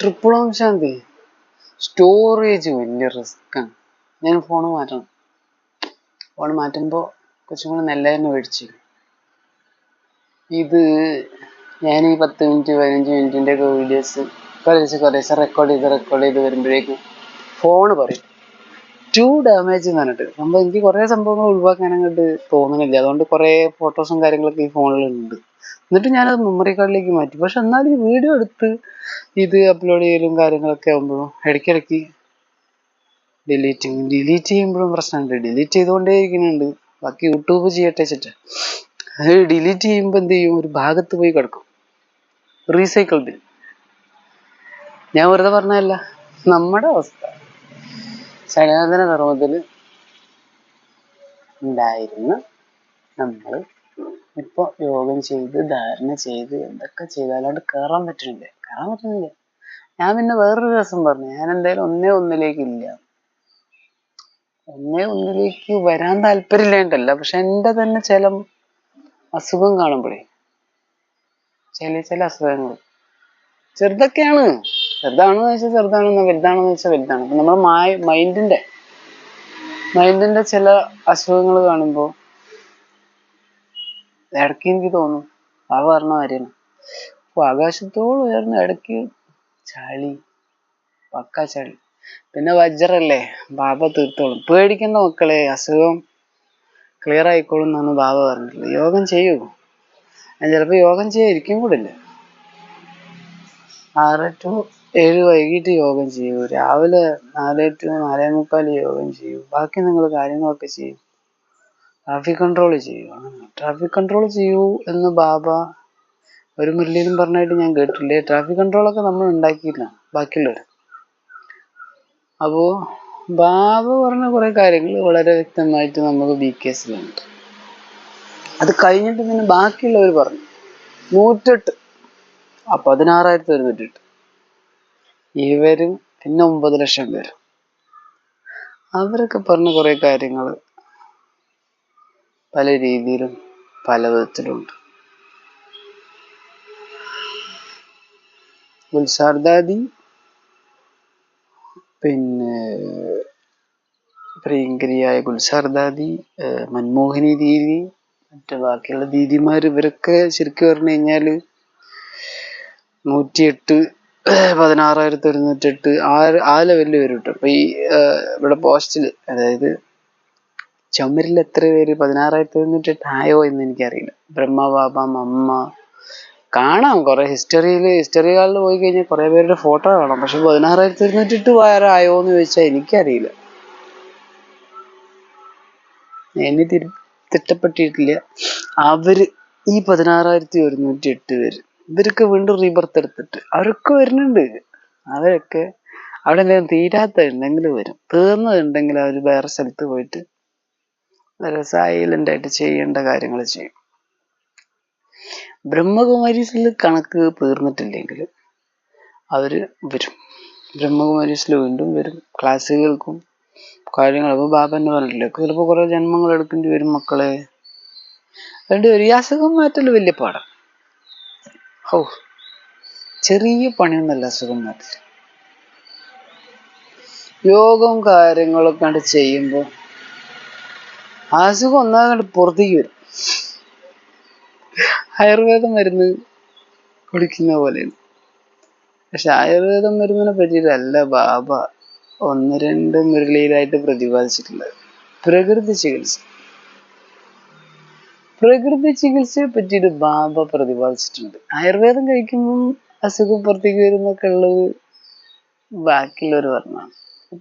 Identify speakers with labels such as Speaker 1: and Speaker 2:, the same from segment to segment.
Speaker 1: Triple Om Shanti storage വലിയ റിസ്ക്കാണ് ഞാൻ ഫോൺ മാറ്റണം. ഫോൺ മാറ്റുമ്പോൾ കുറച്ചും കൂടെ നല്ല തന്നെ മേടിച്ചു. ഇത് ഞാൻ ഈ പത്ത് മിനിറ്റ് പതിനഞ്ച് മിനിറ്റിന്റെ ഒക്കെ വീഡിയോസ് കുറേശ്ശെ കുറേശ്ശെ റെക്കോർഡ് ചെയ്ത് റെക്കോർഡ് ചെയ്ത് വരുമ്പോഴേക്കും ഫോണ് പറയും. ടു ഡാമേജ് എന്ന് പറഞ്ഞിട്ട്. സംഭവം എനിക്ക് കുറേ സംഭവങ്ങൾ ഒഴിവാക്കാൻ തോന്നുന്നില്ല. അതുകൊണ്ട് കുറേ ഫോട്ടോസും കാര്യങ്ങളൊക്കെ ഈ ഫോണിലുണ്ട് എന്നിട്ട് ഞാനത് മെമ്മറി കാർഡിലേക്ക് മാറ്റി. പക്ഷെ എന്നാലും ഈ വീഡിയോ എടുത്ത് ഇത് അപ്ലോഡ് ചെയ്യലും കാര്യങ്ങളൊക്കെ ആകുമ്പോഴും ഇടയ്ക്കിടയ്ക്ക് ഡിലീറ്റിങ് ഡിലീറ്റ് ചെയ്യുമ്പോഴും പ്രശ്നമുണ്ട്. ഡിലീറ്റ് ചെയ്തുകൊണ്ടേ ഇരിക്കുന്നുണ്ട് ബാക്കി യൂട്യൂബ് ചെയ്യട്ടെ വെച്ചിട്ട് അത് ഡിലീറ്റ് ചെയ്യുമ്പോൾ എന്ത് ചെയ്യും? ഒരു ഭാഗത്ത് പോയി കിടക്കും. റീസൈക്കിൾ ബിൽ ഞാൻ വെറുതെ പറഞ്ഞതല്ല. നമ്മുടെ അവസ്ഥ. സനാതന ധർമ്മത്തിൽ ഉണ്ടായിരുന്ന നമ്മൾ ഇപ്പൊ യോഗം ചെയ്ത് ധാരണ ചെയ്ത് എന്തൊക്കെ ചെയ്താലാണ്ട് കയറാൻ പറ്റുന്നില്ല കയറാൻ പറ്റുന്നില്ല. ഞാൻ പിന്നെ വേറൊരു രസം പറഞ്ഞു. ഞാൻ എന്തായാലും ഒന്നേ ഒന്നിലേക്ക് ഇല്ല. ഒന്നേ ഒന്നിലേക്ക് വരാൻ താല്പര്യമില്ലാണ്ടല്ല പക്ഷെ എന്റെ തന്നെ ചില അസുഖം കാണുമ്പോഴേ ചില ചില അസുഖങ്ങൾ. ചെറുതൊക്കെയാണ്. ചെറുതാണെന്ന് വെച്ചാൽ ചെറുതാണെന്ന് വലുതാണെന്ന് വെച്ചാൽ വലുതാണ്. നമ്മുടെ മൈൻഡിന്റെ മൈൻഡിന്റെ ചില അസുഖങ്ങൾ കാണുമ്പോൾ ഇടയ്ക്ക് എനിക്ക് തോന്നും. അവ പറഞ്ഞ കാര്യമാണ് അപ്പൊ ആകാശത്തോട് ഉയർന്ന ഇടയ്ക്ക് ചളി പക്ക ചളി. പിന്നെ വജ്രല്ലേ? ബാബ തീർത്തോളും. പേടിക്കേണ്ട മക്കളെ അസുഖം ക്ലിയർ ആയിക്കോളും എന്നാണ് ബാബ പറഞ്ഞിട്ടുള്ളത് യോഗം ചെയ്യൂ. ഞാൻ ചിലപ്പോൾ യോഗം ചെയ്യാതിരിക്കും കൂടില്ല ആറ് ടു ഏഴ് വൈകിട്ട് യോഗം ചെയ്യൂ. രാവിലെ നാല് ടു നാലേ മുക്കാൽ യോഗം ചെയ്യൂ. ബാക്കി നിങ്ങൾ കാര്യങ്ങളൊക്കെ ചെയ്യും. ട്രാഫിക് കൺട്രോൾ ചെയ്യൂ ട്രാഫിക് കൺട്രോൾ ചെയ്യൂ എന്ന് ബാബ ഒരു മുരളിയിലും പറഞ്ഞായിട്ട് ഞാൻ കേട്ടില്ലേ ട്രാഫിക് കൺട്രോളൊക്കെ നമ്മൾ ഉണ്ടാക്കിയില്ല ബാക്കിയുള്ളവർ അപ്പോൾ ബാബ പറഞ്ഞ കുറേ കാര്യങ്ങൾ വളരെ വ്യക്തമായിട്ട് നമുക്ക് ബി കെ എസിലുണ്ട് അത് കഴിഞ്ഞിട്ട് പിന്നെ ബാക്കിയുള്ളവർ പറഞ്ഞു. നൂറ്റെട്ട്. ആ പതിനാറായിരത്തി ഒരുന്നൂറ്റെട്ട് ഇവരും പിന്നെ ഒമ്പത് ലക്ഷം പേര്. അവരൊക്കെ പറഞ്ഞ കുറേ കാര്യങ്ങൾ പല രീതിയിലും പല വിധത്തിലുണ്ട്. മുൻസാർദാദി പിന്നെ പ്രിയങ്കരിയായ ഗുൽസാർദാദി മൻമോഹിനി ദീദി മറ്റു ബാക്കിയുള്ള ദീദിമാർ ഇവരൊക്കെ ശരിക്കും പറഞ്ഞു കഴിഞ്ഞാൽ നൂറ്റിയെട്ട് പതിനാറായിരത്തി ഒരുന്നൂറ്റെട്ട് ആ ആ ലെവലിൽ വരും കേട്ടോ അപ്പൊ ഈ ഇവിടെ പോസ്റ്റിൽ അതായത് ചുമരിൽ എത്ര പേര്? പതിനാറായിരത്തി ഒരുന്നൂറ്റെട്ട് ആയോ എന്ന് എനിക്കറിയില്ല. ബ്രഹ്മബാബ അമ്മ കാണാം. കുറെ ഹിസ്റ്ററിയിൽ ഹിസ്റ്ററി കാളിൽ പോയി കഴിഞ്ഞാൽ കുറെ പേരുടെ ഫോട്ടോ കാണാം. പക്ഷെ പതിനാറായിരത്തി ഒരുന്നൂറ്റെട്ട് വേറെ ആയോ എന്ന് ചോദിച്ചാൽ എനിക്കറിയില്ല. എന്നെ തിരി തിട്ടപ്പെട്ടിട്ടില്ല. അവർ ഈ പതിനാറായിരത്തി ഒരുന്നൂറ്റി എട്ട് പേര്. ഇവരൊക്കെ വീണ്ടും റീബർത്ത് എടുത്തിട്ട് അവരൊക്കെ വരുന്നുണ്ട്. അവരൊക്കെ അവിടെ എന്തെങ്കിലും തീരാത്ത ഉണ്ടെങ്കിൽ വരും. തീർന്നതുണ്ടെങ്കിൽ അവർ വേറെ സ്ഥലത്ത് പോയിട്ട് വളരെ ആയിട്ട് ചെയ്യേണ്ട കാര്യങ്ങൾ ചെയ്യും. ബ്രഹ്മകുമാരീസിൽ കണക്ക് തീർന്നിട്ടില്ലെങ്കിൽ അവർ വരും. ബ്രഹ്മകുമാരീസിൽ വീണ്ടും വരും. ക്ലാസ് കേൾക്കും. കാര്യങ്ങൾ ബാബ തന്നെ പറഞ്ഞിട്ടില്ലേ ചിലപ്പോൾ കുറെ ജന്മങ്ങൾ എടുക്കേണ്ടി വരും മക്കളെ. അതുകൊണ്ട് ഒരു അസുഖം മാറ്റൽ വലിയ പാടാണ് ഓ ചെറിയ പണിയൊന്നല്ല അസുഖം മാറ്റൽ യോഗവും കാര്യങ്ങളൊക്കെ കണ്ട് ചെയ്യുമ്പോൾ അസുഖം ഒന്നാകണ്ട് പുറത്തേക്ക് വരും. ആയുർവേദ മരുന്ന് കുടിക്കുന്ന പോലെയാണ്. പക്ഷെ ആയുർവേദ മരുന്നിനെ പറ്റിയിട്ടല്ല ബാബ. ഒന്ന് രണ്ട് മുരളിയിലായിട്ട് പ്രതിപാദിച്ചിട്ടുള്ളത്. പ്രകൃതി ചികിത്സ. പ്രകൃതി ചികിത്സയെ പറ്റിയിട്ട് ബാബ പ്രതിപാദിച്ചിട്ടുണ്ട്. ആയുർവേദം കഴിക്കുമ്പം അസുഖം പുറത്തേക്ക് വരുന്നൊക്കെ ഉള്ളത് ബാക്കിയുള്ളവർ പറഞ്ഞാണ്.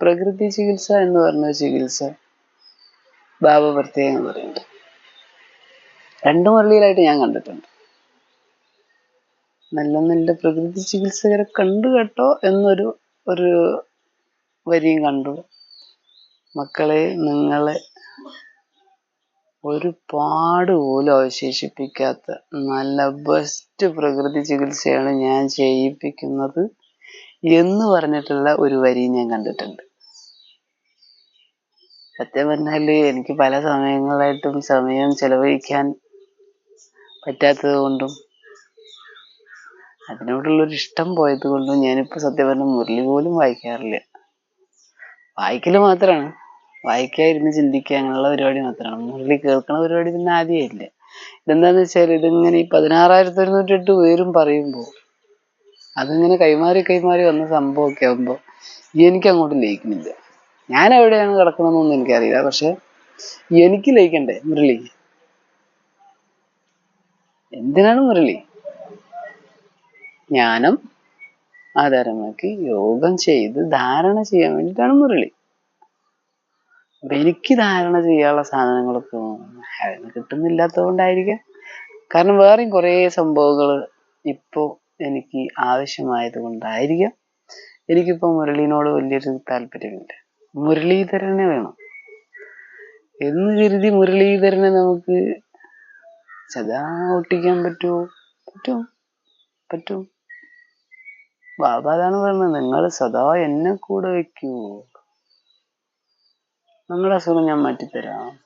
Speaker 1: പ്രകൃതി ചികിത്സ എന്ന് പറഞ്ഞ ചികിത്സ ബാബ പ്രത്യേകം പറയുന്നത്. രണ്ടു മുരളിയിലായിട്ട് ഞാൻ കണ്ടിട്ടുണ്ട്. നല്ല നല്ല പ്രകൃതി ചികിത്സകരെ കണ്ടു കേട്ടോ എന്നൊരു ഒരു വരിയും കണ്ടു. മക്കളെ നിങ്ങളെ ഒരുപാട് പോലും അവശേഷിപ്പിക്കാത്ത നല്ല ബെസ്റ്റ് പ്രകൃതി ചികിത്സയാണ് ഞാൻ ചെയ്യിപ്പിക്കുന്നത് എന്ന് പറഞ്ഞിട്ടുള്ള ഒരു വരി ഞാൻ കണ്ടിട്ടുണ്ട്. സത്യം പറഞ്ഞാൽ എനിക്ക് പല സമയങ്ങളായിട്ടും സമയം ചെലവഴിക്കാൻ പറ്റാത്തത് കൊണ്ടും അതിനോടുള്ളൊരു ഇഷ്ടം പോയത് കൊണ്ടും ഞാനിപ്പോൾ സത്യം പറഞ്ഞ മുരളി പോലും വായിക്കാറില്ല. വായിക്കൽ മാത്രമാണ് വായിക്കാതിരുന്ന് ചിന്തിക്കുക അങ്ങനെയുള്ള പരിപാടി മാത്രമാണ് മുരളി കേൾക്കണ പരിപാടി പിന്നെ ആദ്യമേ ഇതെന്താന്ന് വെച്ചാൽ ഇതിങ്ങനെ ഈ പതിനാറായിരത്തി ഒരുന്നൂറ്റി എട്ട് പേരും പറയുമ്പോൾ അതിങ്ങനെ കൈമാറി കൈമാറി വന്ന സംഭവമൊക്കെ ആകുമ്പോൾ എനിക്ക് അങ്ങോട്ട് ലയിക്കുന്നില്ല. ഞാൻ എവിടെയാണ് കിടക്കണമെന്നൊന്നും എനിക്കറിയില്ല. പക്ഷെ എനിക്ക് ലയിക്കണ്ടേ മുരളി? എന്തിനാണ് മുരളി? ജ്ഞാനം ആധാരമാക്കി യോഗം ചെയ്ത് ധാരണ ചെയ്യാൻ വേണ്ടിയിട്ടാണ് മുരളി. എനിക്ക് ധാരണ ചെയ്യാനുള്ള സാധനങ്ങളൊക്കെ കിട്ടുന്നില്ലാത്തത് കൊണ്ടായിരിക്കാം കാരണം വേറെയും കുറേ സംഭവങ്ങൾ ഇപ്പോ എനിക്ക് ആവശ്യമായത് കൊണ്ടായിരിക്കാം എനിക്കിപ്പോൾ മുരളീനോട് വലിയൊരു താല്പര്യമില്ല മുരളീധരനെ വേണം. എന്ന് കരുതി മുരളീധരനെ നമുക്ക് സദാ ഒട്ടിക്കാൻ പറ്റുമോ? പറ്റും. പറ്റും. ബാബ അതാണ് പറഞ്ഞത്. നിങ്ങൾ സദാ എന്നെ കൂടെ വെക്കൂ നിങ്ങളുടെ അസുഖം ഞാൻ മാറ്റിത്തരാം.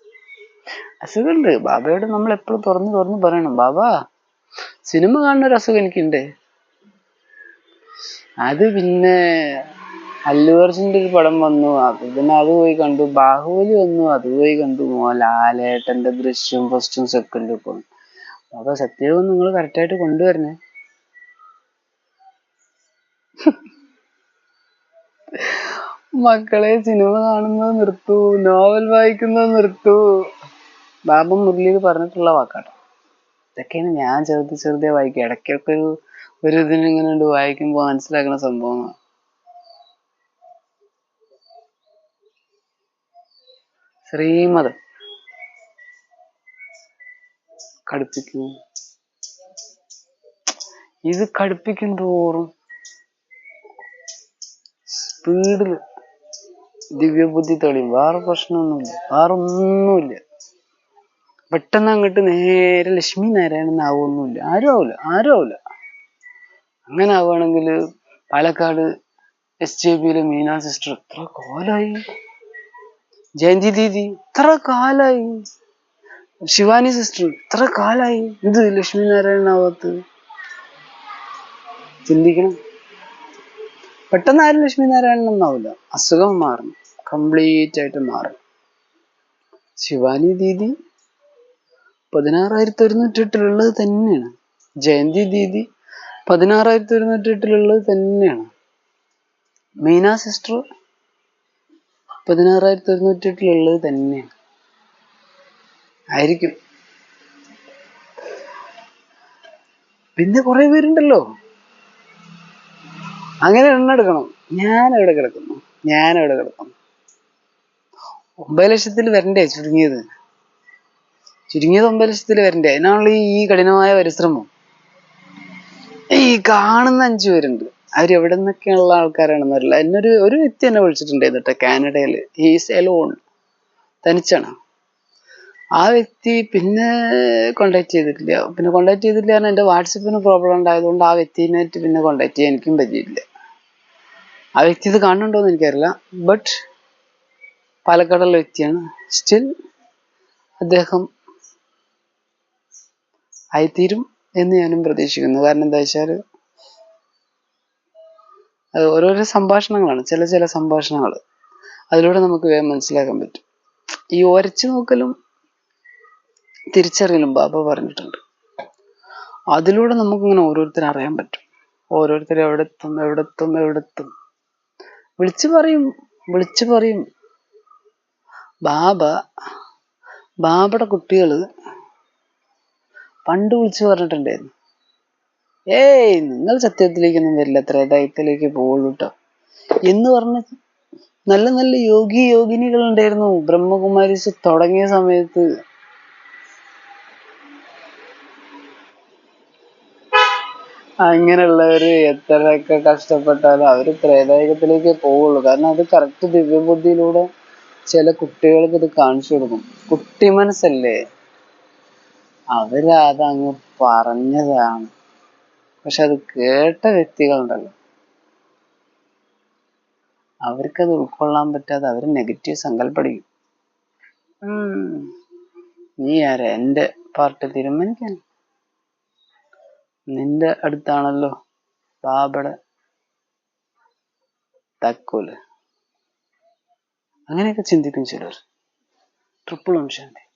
Speaker 1: അസുഖമുണ്ട്. ബാബയോട് നമ്മൾ എപ്പോഴും തുറന്ന് തുറന്ന് പറയണം. ബാബ സിനിമ കാണുന്ന ഒരു അസുഖം എനിക്കുണ്ട്. അത് പിന്നെ അല്ലു അർജുന്റെ ഒരു പടം വന്നു. അത് പിന്നെ അത് പോയി കണ്ടു. ബാഹുബലി വന്നു. അത് പോയി കണ്ടു. ലാലേട്ടന്റെ ദൃശ്യം ഫസ്റ്റും സെക്കൻഡും ഒക്കെ വന്നു. അപ്പൊ സത്യവും നിങ്ങൾ കറക്റ്റായിട്ട് കൊണ്ടുവരണേ. മക്കളെ സിനിമ കാണുന്നത് നിർത്തു. നോവൽ വായിക്കുന്നത് നിർത്തു. ബാബ മുരളിയിൽ പറഞ്ഞിട്ടുള്ള വാക്കാട്ടോ. ഇതൊക്കെയാണ് ഞാൻ ചെറുത് ചെറുതെ വായിക്കുക. ഇടയ്ക്കൊക്കെ ഒരു ഒരു ഇതിന് ഇങ്ങനെ ഉണ്ട് വായിക്കുമ്പോൾ മനസ്സിലാക്കുന്ന സംഭവങ്ങൾ ശ്രീമത് കടുപ്പിക്കുന്നു ഇത് കടുപ്പിക്കും തോറും സ്പീഡിൽ ദിവ്യബുദ്ധി തെളിയും. വേറെ പ്രശ്നമൊന്നുമില്ല. വേറെ ഒന്നുമില്ല. പെട്ടെന്ന് അങ്ങോട്ട് നേരെ ലക്ഷ്മി നാരായണൻ ആവുമൊന്നുമില്ല ആരും ആവില്ല ആരും ആവില്ല അങ്ങനെ ആവുകയാണെങ്കിൽ പാലക്കാട് എസ് ജെ പിയിലെ മീന സിസ്റ്റർ എത്ര കാലായി. ജയന്തി ദീദി ഇത്ര കാലായി. ശിവാനി സിസ്റ്റർ ഇത്ര കാലായി. ഇത് ലക്ഷ്മി ആവാത്ത ചിന്തിക്കണം. പെട്ടെന്ന് ആരും ലക്ഷ്മി നാരായണൻ ഒന്നാവില്ല അസുഖം മാറും. കംപ്ലീറ്റ് ആയിട്ട് മാറും. ശിവാനി ദീദി പതിനാറായിരത്തി ഒരുന്നൂറ്റി എട്ടിലുള്ളത് തന്നെയാണ്. ജയന്തി ദീദി പതിനാറായിരത്തി ഒരുന്നൂറ്റി എട്ടിലുള്ളത് തന്നെയാണ്. മീന സിസ്റ്റർ പതിനാറായിരത്തി ഒരുന്നൂറ്റി എട്ടിലുള്ളത് തന്നെയാണ് ആയിരിക്കും. പിന്നെ കുറെ പേരുണ്ടല്ലോ. അങ്ങനെ എണ്ണ എടുക്കണം. ഞാൻ എവിടെ കിടക്കുന്നു. ഞാൻ എവിടെ കിടക്കുന്നു. ഒമ്പത് ലക്ഷത്തിൽ വരണ്ടേ ചുരുങ്ങിയത്? ചുരുങ്ങിയത് ഒമ്പത് ലക്ഷത്തിൽ വരണ്ടേ? അതിനാണല്ലോ ഈ കഠിനമായ പരിശ്രമം. ഈ കാണുന്ന അഞ്ചു പേരുണ്ട്. അവർ എവിടെ നിന്നൊക്കെയുള്ള ആൾക്കാരാണെന്ന് അറിയില്ല. എന്നൊരു ഒരു വ്യക്തി എന്നെ വിളിച്ചിട്ടുണ്ടായിരുന്നു കേട്ടോ കാനഡയിൽ. ഹീസ് എലോൺ തനിച്ചാണ്? ആ വ്യക്തി പിന്നെ കോണ്ടാക്ട് ചെയ്തിട്ടില്ല. പിന്നെ കോണ്ടാക്ട് ചെയ്തിട്ടില്ല കാരണം എന്റെ വാട്സപ്പിന് പ്രോബ്ലം ഉണ്ടായതുകൊണ്ട് ആ വ്യക്തിനായിട്ട് പിന്നെ കോണ്ടാക്ട് ചെയ്യാൻ എനിക്കും പറ്റിയില്ല ആ വ്യക്തി ഇത് കാണുന്നുണ്ടോന്ന് എനിക്കറിയില്ല. ബട്ട് പാലക്കാടുള്ള വ്യക്തിയാണ്. സ്റ്റിൽ അദ്ദേഹം ആയിത്തീരും എന്ന് ഞാനും പ്രതീക്ഷിക്കുന്നു. കാരണം എന്താ വെച്ചാൽ അത് ഓരോരോ സംഭാഷണങ്ങളാണ് ചില ചില സംഭാഷണങ്ങൾ അതിലൂടെ നമുക്ക് വേഗം മനസ്സിലാക്കാൻ പറ്റും. ഈ ഒരച്ചു നോക്കലും തിരിച്ചറിയലും ബാബ പറഞ്ഞിട്ടുണ്ട്. അതിലൂടെ നമുക്കിങ്ങനെ ഓരോരുത്തരെ അറിയാൻ പറ്റും. ഓരോരുത്തർ എവിടെത്തും എവിടെത്തും എവിടെത്തും. വിളിച്ചു പറയും വിളിച്ചു പറയും. ബാബ ബാബയുടെ കുട്ടികൾ പണ്ട് വിളിച്ചു പറഞ്ഞിട്ടുണ്ടായിരുന്നു. ഏയ് നിങ്ങൾ സത്യത്തിലേക്കൊന്നും വരില്ല. ത്രേതായത്തിലേക്ക് പോകുള്ളൂ കേട്ടോ എന്ന് പറഞ്ഞ നല്ല നല്ല യോഗി യോഗിനികൾ ഉണ്ടായിരുന്നു. ബ്രഹ്മകുമാരീസ് തുടങ്ങിയ സമയത്ത്. അങ്ങനെയുള്ളവര് എത്രയൊക്കെ കഷ്ടപ്പെട്ടാലും അവർ ത്രേതായകത്തിലേക്ക് പോവുള്ളൂ. കാരണം അത് കറക്റ്റ് ദിവ്യബുദ്ധിയിലൂടെ ചില കുട്ടികൾക്ക് ഇത് കാണിച്ചു കൊടുക്കും. കുട്ടി മനസ്സല്ലേ അവരതങ്ങ് പറഞ്ഞതാണ്. പക്ഷെ അത് കേട്ട വ്യക്തികളുണ്ടല്ലോ. അത് ഉൾക്കൊള്ളാൻ പറ്റാതെ അവർ നെഗറ്റീവ് സങ്കല്പടിക്കും. നീ ആരാ? എന്റെ പാർട്ടി തീരുമാനിക്കാൻ. നിന്റെ അടുത്താണല്ലോ പാപട തക്കോൽ. അങ്ങനെയൊക്കെ ചിന്തിക്കും ചിലർ. ട്രിപ്പിൾ ഓം ശാന്തി